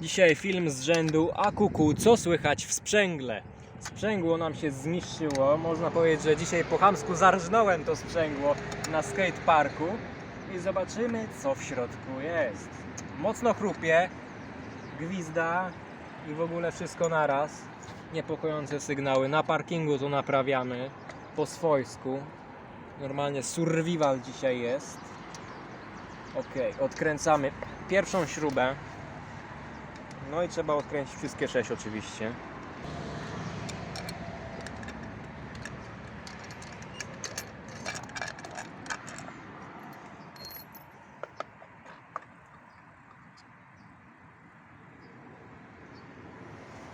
Dzisiaj film z rzędu A kuku, co słychać w sprzęgle? Sprzęgło nam się zniszczyło. Można powiedzieć, że dzisiaj po chamsku zarżnąłem to sprzęgło na skateparku i zobaczymy, co w środku jest. Mocno chrupie, gwizda i w ogóle wszystko naraz. Niepokojące sygnały. Na parkingu to naprawiamy po swojsku. Normalnie survival dzisiaj jest. Ok, odkręcamy pierwszą śrubę. No i trzeba odkręcić wszystkie sześć oczywiście.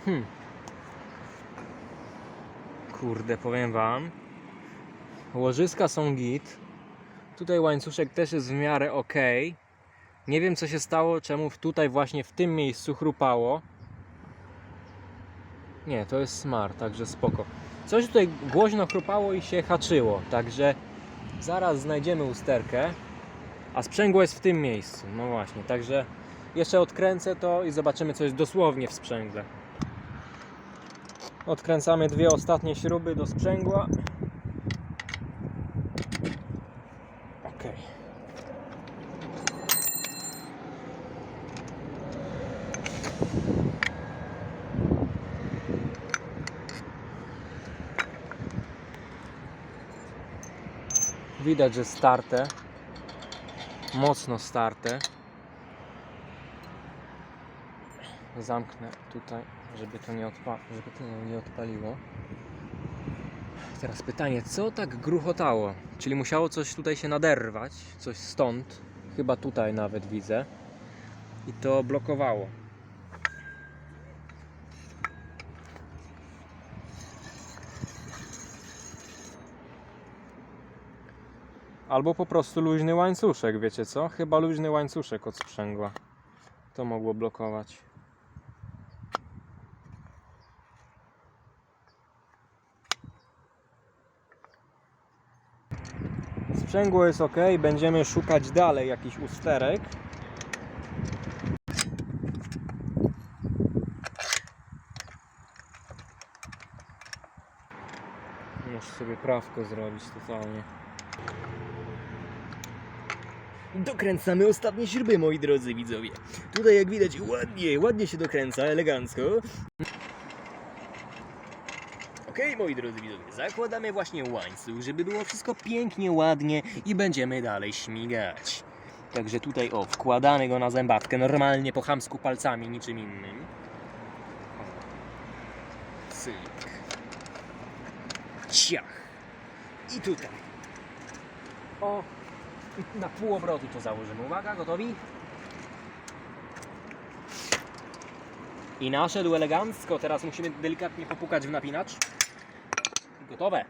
Hmm. Kurde, powiem wam. Łożyska są git. Tutaj łańcuszek też jest w miarę ok. Nie wiem co się stało, czemu tutaj właśnie w tym miejscu chrupało. Nie, to jest smart, także spoko. Coś tutaj głośno chrupało i się haczyło, także zaraz znajdziemy usterkę. A sprzęgło jest w tym miejscu, no właśnie, także jeszcze odkręcę to i zobaczymy co jest dosłownie w sprzęgle. Odkręcamy dwie ostatnie śruby do sprzęgła. Widać, że starte. Mocno starte. Zamknę tutaj, żeby to nie, odpa- żeby to nie odpaliło. Teraz pytanie, co tak gruchotało? Czyli musiało coś tutaj się naderwać, coś stąd, chyba tutaj nawet widzę. I to blokowało. Albo po prostu luźny łańcuszek, wiecie co? Chyba luźny łańcuszek od sprzęgła. To mogło blokować. Sprzęgło jest ok, będziemy szukać dalej jakiś usterek. Muszę sobie prawko zrobić totalnie. Dokręcamy ostatnie śruby, moi drodzy widzowie. Tutaj jak widać ładnie, ładnie się dokręca, elegancko. Okej, moi drodzy widzowie, zakładamy właśnie łańcuch, żeby było wszystko pięknie, ładnie i będziemy dalej śmigać. Także tutaj, o, wkładamy go na zębatkę, normalnie po chamsku palcami, niczym innym. Cyk. Ciach. I tutaj. O, na pół obrotu to założymy. Uwaga, gotowi? I naszedł elegancko. Teraz musimy delikatnie popukać w napinacz. Gotowe.